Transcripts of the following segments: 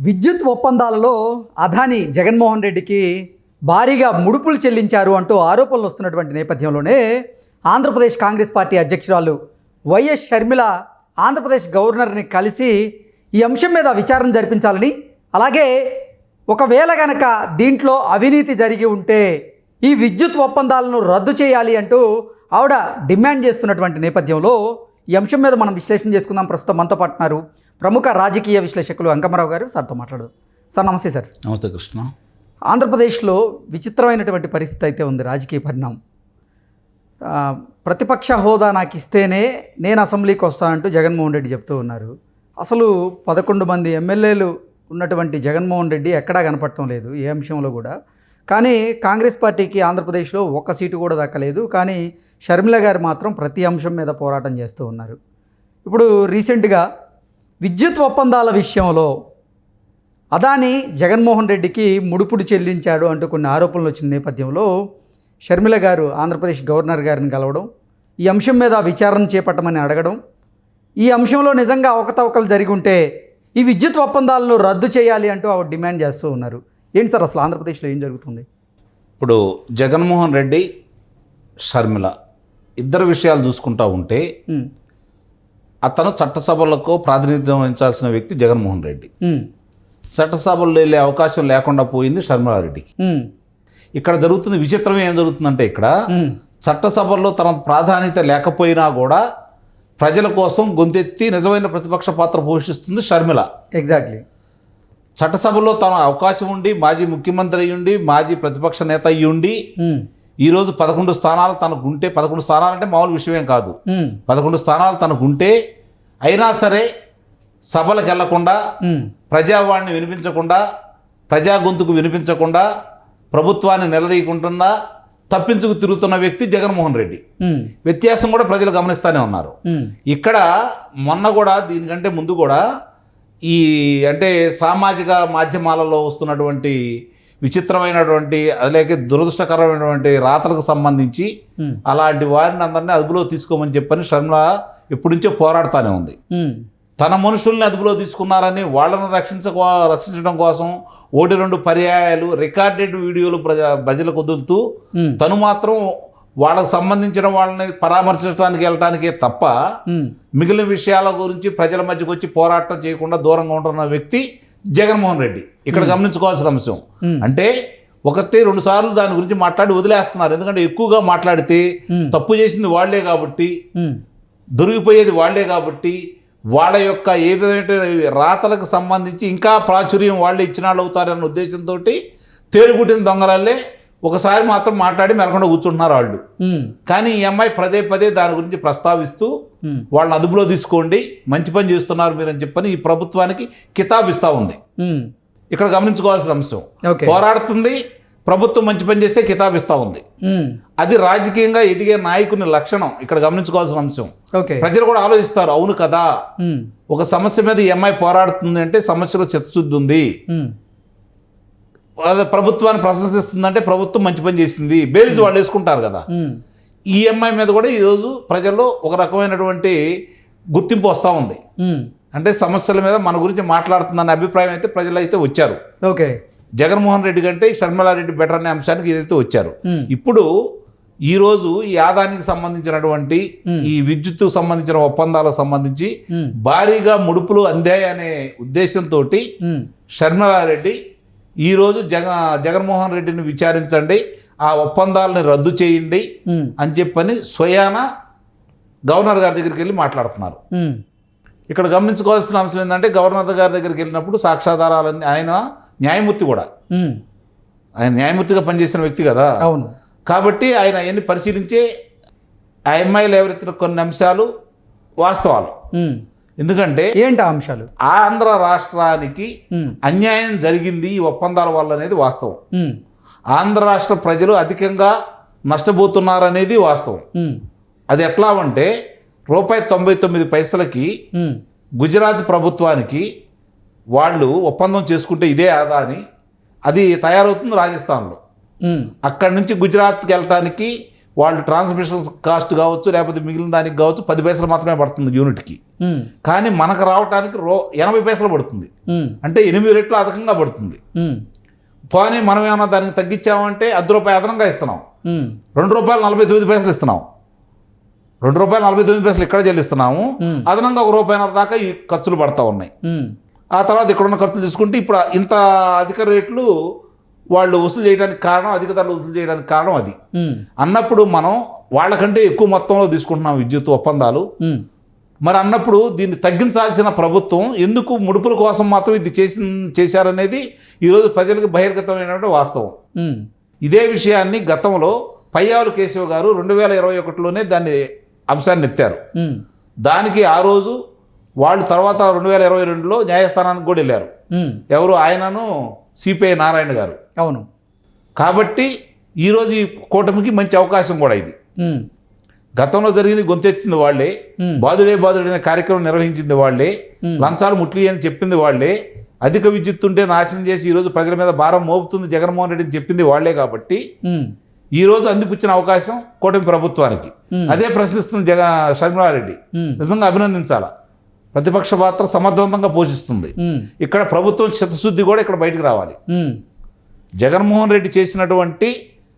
విద్యుత్ ఒప్పందాలలో అదాని జగన్మోహన్ రెడ్డికి భారీగా ముడుపులు చెల్లించారు అంటూ ఆరోపణలు వస్తున్నటువంటి నేపథ్యంలోనే ఆంధ్రప్రదేశ్ కాంగ్రెస్ పార్టీ అధ్యక్షురాలు వైఎస్ షర్మిల ఆంధ్రప్రదేశ్ గవర్నర్ని కలిసి ఈ అంశం మీద విచారణ జరిపించాలని అలాగే ఒకవేళ గనక దీంట్లో అవినీతి జరిగి ఉంటే ఈ విద్యుత్ ఒప్పందాలను రద్దు చేయాలి అంటూ ఆవిడ డిమాండ్ చేస్తున్నటువంటి నేపథ్యంలో ఈ అంశం మీద మనం విశ్లేషణ చేసుకుందాం. ప్రస్తుతం మనతో పాటున్నారు ప్రముఖ రాజకీయ విశ్లేషకులు అంకమరావు గారు సార్తో మాట్లాడదు. సార్ నమస్తే సార్. నమస్తే కృష్ణ. ఆంధ్రప్రదేశ్లో విచిత్రమైనటువంటి పరిస్థితి అయితే ఉంది రాజకీయ పరిణామం. ప్రతిపక్ష హోదా నాకు ఇస్తేనే నేను అసెంబ్లీకి వస్తానంటూ జగన్మోహన్ రెడ్డి చెప్తూ ఉన్నారు. అసలు పదకొండు మంది ఎమ్మెల్యేలు ఉన్నటువంటి జగన్మోహన్ రెడ్డి ఎక్కడా కనపడటం లేదు ఏ అంశంలో కూడా. కానీ కాంగ్రెస్ పార్టీకి ఆంధ్రప్రదేశ్లో ఒక్క సీటు కూడా దక్కలేదు కానీ షర్మిల గారు మాత్రం ప్రతి అంశం మీద పోరాటం చేస్తూ ఉన్నారు. ఇప్పుడు రీసెంట్గా విద్యుత్ ఒప్పందాల విషయంలో అదాని జగన్మోహన్ రెడ్డికి ముడుపుడు చెల్లించాడు అంటూ కొన్ని ఆరోపణలు వచ్చిన నేపథ్యంలో షర్మిల గారు ఆంధ్రప్రదేశ్ గవర్నర్ గారిని కలవడం ఈ అంశం మీద విచారణ చేపట్టమని అడగడం ఈ అంశంలో నిజంగా అవకతవకలు జరిగి ఉంటే ఈ విద్యుత్ ఒప్పందాలను రద్దు చేయాలి అంటూ ఆవిడ డిమాండ్ చేస్తూ ఉన్నారు. ఏంటి సార్ అసలు ఆంధ్రప్రదేశ్లో ఏం జరుగుతుంది? ఇప్పుడు జగన్మోహన్ రెడ్డి షర్మిల ఇద్దరు విషయాలు చూసుకుంటా ఉంటే అతను చట్టసభలకు ప్రాతినిధ్యం వహించాల్సిన వ్యక్తి జగన్మోహన్ రెడ్డి. ఉమ్, చట్టసభల్లో వెళ్ళే అవకాశం లేకుండా పోయింది షర్మిలారెడ్డికి. ఉమ్, ఇక్కడ జరుగుతుంది విచిత్రం ఏం జరుగుతుందంటే ఇక్కడ చట్టసభల్లో తన ప్రాధాన్యత లేకపోయినా కూడా ప్రజల కోసం గొంతెత్తి నిజమైన ప్రతిపక్ష పాత్ర పోషిస్తుంది షర్మిల. ఎగ్జాక్ట్లీ చట్టసభలో తన అవకాశం ఉండి మాజీ ముఖ్యమంత్రి అయ్యుండి మాజీ ప్రతిపక్ష నేత అయ్యుండి ఈరోజు పదకొండు స్థానాలు తనకు ఉంటే పదకొండు స్థానాలు అంటే మామూలు విషయమేం కాదు. పదకొండు స్థానాలు తనకు ఉంటే అయినా సరే సభలకు వెళ్ళకుండా ప్రజావాణిని వినిపించకుండా ప్రజా గొంతుకు వినిపించకుండా ప్రభుత్వాన్ని నిలదీయకుండా తప్పించుకు తిరుగుతున్న వ్యక్తి జగన్మోహన్ రెడ్డి. వ్యత్యాసం కూడా ప్రజలు గమనిస్తూనే ఉన్నారు. ఇక్కడ మొన్న కూడా దీనికంటే ముందు కూడా ఈ అంటే సామాజిక మాధ్యమాలలో వస్తున్నటువంటి విచిత్రమైనటువంటి అలాగే దురదృష్టకరమైనటువంటి రాతలకు సంబంధించి. అలాంటి వారిని అందరినీ అదుపులో తీసుకోమని చెప్పని షర్మిల ఎప్పటి నుంచో పోరాడుతూనే ఉంది. తన మనుషుల్ని అదుపులో తీసుకున్నారని వాళ్ళను రక్షించకో రక్షించడం కోసం ఒకటి రెండు పర్యాయాలు రికార్డెడ్ వీడియోలు ప్రజా ప్రజలకు వదులుతూ తను మాత్రం వాళ్ళకు సంబంధించిన వాళ్ళని పరామర్శించడానికి వెళ్ళటానికే తప్ప మిగిలిన విషయాల గురించి ప్రజల మధ్యకు వచ్చి పోరాటం చేయకుండా దూరంగా ఉంటున్న వ్యక్తి జగన్మోహన్ రెడ్డి. ఇక్కడ గమనించుకోవాల్సిన అంశం. అంటే ఒకటి రెండు సార్లు దాని గురించి మాట్లాడి వదిలేస్తున్నారు. ఎందుకంటే ఎక్కువగా మాట్లాడితే తప్పు చేసింది వాళ్ళే కాబట్టి దొరికిపోయేది వాళ్ళే కాబట్టి వాళ్ళ యొక్క ఏ విధమైన రాతలకు సంబంధించి ఇంకా ప్రాచుర్యం వాళ్ళే ఇచ్చిన వాళ్ళు అవుతారన్న ఉద్దేశంతో తేలుగుట్టిన దొంగలల్లే ఒకసారి మాత్రం మాట్లాడి మెలకుండా కూర్చుంటున్నారు వాళ్ళు. కానీ ఈ అమ్మాయి పదే పదే దాని గురించి ప్రస్తావిస్తూ వాళ్ళని అదుపులో తీసుకోండి మంచి పని చేస్తున్నారు మీరు అని చెప్పని ఈ ప్రభుత్వానికి కితాబిస్తా ఉంది. ఇక్కడ గమనించుకోవాల్సిన అంశం. పోరాడుతుంది ప్రభుత్వం మంచి పని చేస్తే కితాబిస్తా ఉంది. అది రాజకీయంగా ఎదిగే నాయకుని లక్షణం. ఇక్కడ గమనించుకోవాల్సిన అంశం. ప్రజలు కూడా ఆలోచిస్తారు అవును కదా. ఒక సమస్య మీద ఈ అమ్మాయి పోరాడుతుంది అంటే సమస్యలో చిత్తశుద్ధి ఉంది. వాళ్ళ ప్రభుత్వాన్ని ప్రశంసిస్తుందంటే ప్రభుత్వం మంచి పని చేసింది. బేరీజ్ వాళ్ళు వేసుకుంటారు కదా. ఉమ్, ఈ అమ్మాయి మీద కూడా ఈరోజు ప్రజల్లో ఒక రకమైనటువంటి గుర్తింపు వస్తూ ఉంది. అంటే సమస్యల మీద మన గురించి మాట్లాడుతుందన్న అభిప్రాయం అయితే ప్రజలు అయితే వచ్చారు. ఓకే. జగన్మోహన్ రెడ్డి కంటే షర్మిలారెడ్డి బెటర్ అనే అంశానికి ఏదైతే వచ్చారు. ఇప్పుడు ఈరోజు ఈ ఆదానికి సంబంధించినటువంటి ఈ విద్యుత్ సంబంధించిన ఒప్పందాలకు సంబంధించి. భారీగా ముడుపులు అందాయి అనే ఉద్దేశంతో షర్మిలారెడ్డి ఈరోజు జగ జగన్మోహన్ రెడ్డిని విచారించండి ఆ ఒప్పందాలని రద్దు చేయండి అని చెప్పని స్వయాన గవర్నర్ గారి దగ్గరికి వెళ్ళి మాట్లాడుతున్నారు. ఇక్కడ గమనించుకోవాల్సిన అంశం ఏంటంటే గవర్నర్ గారి దగ్గరికి వెళ్ళినప్పుడు సాక్ష్యాధారాలన్నీ ఆయన న్యాయమూర్తి కూడా. ఆయన న్యాయమూర్తిగా పనిచేసిన వ్యక్తి కదా. అవును. కాబట్టి ఆయన అవన్నీ పరిశీలించే ఆ అమ్మాయిలు ఎవరెత్తిన కొన్ని అంశాలు వాస్తవాలు. ఎందుకంటే ఏంటి అంశాలు? ఆంధ్ర రాష్ట్రానికి అన్యాయం జరిగింది ఈ ఒప్పందాల వల్ల అనేది వాస్తవం. ఆంధ్ర రాష్ట్ర ప్రజలు అధికంగా నష్టపోతున్నారనేది వాస్తవం. అది ఎట్లా అంటే రూపాయి తొంభై తొమ్మిది పైసలకి గుజరాత్ ప్రభుత్వానికి వాళ్ళు ఒప్పందం చేసుకుంటే ఇదే ఆదాని అది తయారవుతుంది రాజస్థాన్లో. అక్కడి నుంచి గుజరాత్కి వెళ్ళటానికి వాళ్ళు ట్రాన్స్మిషన్ కాస్ట్ కావచ్చు లేకపోతే మిగిలిన దానికి కావచ్చు పది పైసలు మాత్రమే పడుతుంది యూనిట్కి ఉమ్, కానీ మనకు రావడానికి రో ఎనభై పైసలు పడుతుంది. ఉమ్, అంటే ఎనిమిది రెట్లు అధికంగా పడుతుంది. ఉమ్, పోనీ మనం ఏమైనా దానికి తగ్గించామంటే అర్ధ రూపాయి అదనంగా ఇస్తున్నాం. రెండు రూపాయలు నలభై తొమ్మిది పైసలు ఇస్తున్నాం. రెండు రూపాయలు నలభై తొమ్మిది పైసలు ఇక్కడ చెల్లిస్తున్నాము. అదనంగా ఒక రూపాయిన్నర దాకా ఈ ఖర్చులు పడతా ఉన్నాయి. ఆ తర్వాత ఇక్కడ ఉన్న ఖర్చులు తీసుకుంటే ఇప్పుడు ఇంత అధిక రేట్లు వాళ్ళు వసూలు చేయడానికి కారణం అధిక ధరలు వసూలు చేయడానికి కారణం అది. అన్నప్పుడు మనం వాళ్ళకంటే ఎక్కువ మొత్తంలో తీసుకుంటున్నాం విద్యుత్ ఒప్పందాలు. మరి అన్నప్పుడు దీన్ని తగ్గించాల్సిన ప్రభుత్వం ఎందుకు ముడుపుల కోసం మాత్రం ఇది చేసి చేశారనేది ఈరోజు ప్రజలకు బహిర్గతమైనటువంటి వాస్తవం. ఇదే విషయాన్ని గతంలో పయ్యావులు కేశవ్ గారు రెండు వేల ఇరవై ఒకటిలోనే దాన్ని అంశాన్ని ఎత్తారు దానికి ఆ రోజు వాళ్ళు తర్వాత రెండు వేల ఇరవై రెండులో న్యాయస్థానానికి కూడా వెళ్ళారు. ఎవరు ఆయనను సిపిఐ నారాయణ గారు. అవును. కాబట్టి ఈరోజు ఈ కూటమికి మంచి అవకాశం కూడా ఇది. గతంలో జరిగింది గొంతెత్తింది వాళ్ళే. బాదుడే బాదుడే అనే కార్యక్రమం నిర్వహించింది వాళ్ళే. Hmm. లంచాలు ముట్లి అని చెప్పింది వాళ్ళే. అధిక విద్యుత్ ఉంటే నాశనం చేసి ఈరోజు ప్రజల మీద భారం మోపుతుంది జగన్మోహన్ రెడ్డి అని చెప్పింది వాళ్ళే కాబట్టి ఈ రోజు అందిపుచ్చిన అవకాశం కూటమి ప్రభుత్వానికి. అదే ప్రశ్నిస్తుంది జగ షర్మిలారెడ్డి. Hmm. నిజంగా అభినందించాలా? ప్రతిపక్ష పాత్ర సమర్థవంతంగా పోషిస్తుంది. ఇక్కడ ప్రభుత్వం చిత్తశుద్ధి కూడా ఇక్కడ బయటకు రావాలి. జగన్మోహన్ రెడ్డి చేసినటువంటి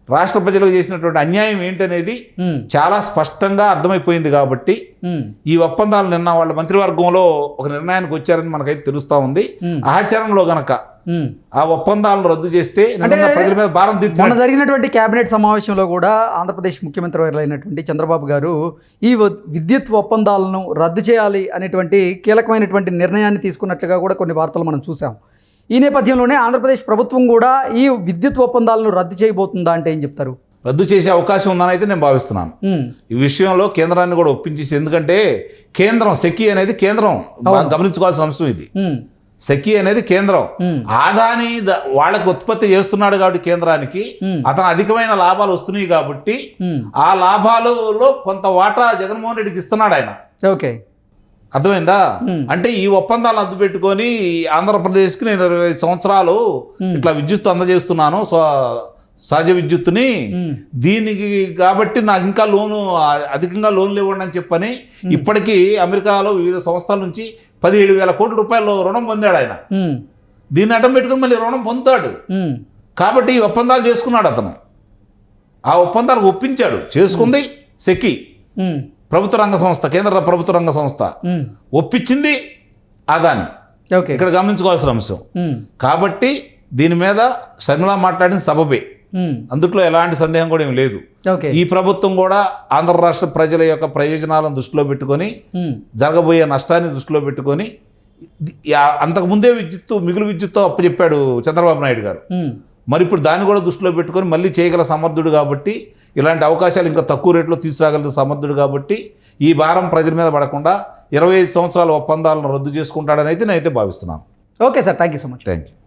రాష్ట్ర ప్రజలకు చేసినటువంటి అన్యాయం ఏంటనేది చాలా స్పష్టంగా అర్థమైపోయింది కాబట్టి ఈ ఒప్పందాలు నిన్న వాళ్ళ మంత్రివర్గంలో ఒక నిర్ణయానికి వచ్చారని మనకైతే తెలుస్తా ఉంది. ఆచరణలో గనక. ఆ ఒప్పందాలను రద్దు చేస్తే ప్రజల మీద భారం మొన్న జరిగినటువంటి కేబినెట్ సమావేశంలో కూడా ఆంధ్రప్రదేశ్ ముఖ్యమంత్రి అయినటువంటి చంద్రబాబు గారు ఈ విద్యుత్ ఒప్పందాలను రద్దు చేయాలి అనేటువంటి కీలకమైనటువంటి నిర్ణయాన్ని తీసుకున్నట్లుగా కూడా కొన్ని వార్తలు మనం చూసాం ఈ నేపథ్యంలోనే ఆంధ్రప్రదేశ్ ప్రభుత్వం కూడా ఈ విద్యుత్ ఒప్పందాలను రద్దు చేయబోతుందా అంటే ఏం చెప్తారు? రద్దు చేసే అవకాశం ఉందని అయితే నేను భావిస్తున్నాను. ఈ విషయంలో కేంద్రాన్ని కూడా ఒప్పించేసి ఎందుకంటే కేంద్రం సెకి అనేది కేంద్రం. గమనించుకోవాల్సిన అంశం ఇది. సెకి అనేది కేంద్రం. ఆదాని వాళ్ళకి ఉత్పత్తి చేస్తున్నాడు కాబట్టి కేంద్రానికి. అతను అధికమైన లాభాలు వస్తున్నాయి కాబట్టి ఆ లాభాలలో కొంత వాటా జగన్మోహన్ రెడ్డికి ఇస్తున్నాడు ఆయన. ఓకే. అర్థమైందా? అంటే ఈ ఒప్పందాలు అద్దు పెట్టుకొని ఆంధ్రప్రదేశ్కి నేను ఇరవై సంవత్సరాలు ఇట్లా విద్యుత్ అందజేస్తున్నాను స్వ- సహజ విద్యుత్తుని. దీనికి కాబట్టి నాకు ఇంకా లోను అధికంగా లోన్లు ఇవ్వండి అని చెప్పని ఇప్పటికీ అమెరికాలో వివిధ సంస్థల నుంచి పదిహేడు వేల కోట్ల రూపాయలు రుణం పొందాడు ఆయన. దీన్ని అడ్డం పెట్టుకుని మళ్ళీ రుణం పొందుతాడు. కాబట్టి ఈ ఒప్పందాలు చేసుకున్నాడు అతను. ఆ ఒప్పందాలు ఒప్పించాడు చేసుకుంది సెకి ఉమ్, ప్రభుత్వ రంగ సంస్థ కేంద్ర ప్రభుత్వ రంగ సంస్థ ఒప్పించింది అదాని. ఓకే. ఇక్కడ గమనించుకోవాల్సిన అంశం. కాబట్టి దీని మీద షర్మిల మాట్లాడిన సబబే. అందుట్లో ఎలాంటి సందేహం కూడా ఏమి లేదు. ఓకే. ఈ ప్రభుత్వం కూడా ఆంధ్ర రాష్ట్ర ప్రజల యొక్క ప్రయోజనాలను దృష్టిలో పెట్టుకొని జరగబోయే నష్టాన్ని దృష్టిలో పెట్టుకొని అంతకుముందే విద్యుత్తు మిగులు విద్యుత్తో అప్పచెప్పాడు చంద్రబాబు నాయుడు గారు. మరి ఇప్పుడు దాన్ని కూడా దృష్టిలో పెట్టుకొని మళ్ళీ చేయగల సమర్థుడు కాబట్టి ఇలాంటి అవకాశాలు ఇంకా తక్కువ రేట్లో తీసుకురాగల సమర్థుడు కాబట్టి ఈ భారం ప్రజల మీద పడకుండా ఇరవై ఐదు సంవత్సరాల ఒప్పందాలను రద్దు చేసుకుంటాడని అయితే నేనైతే భావిస్తున్నాను. Okay sir thank you so much. Thank you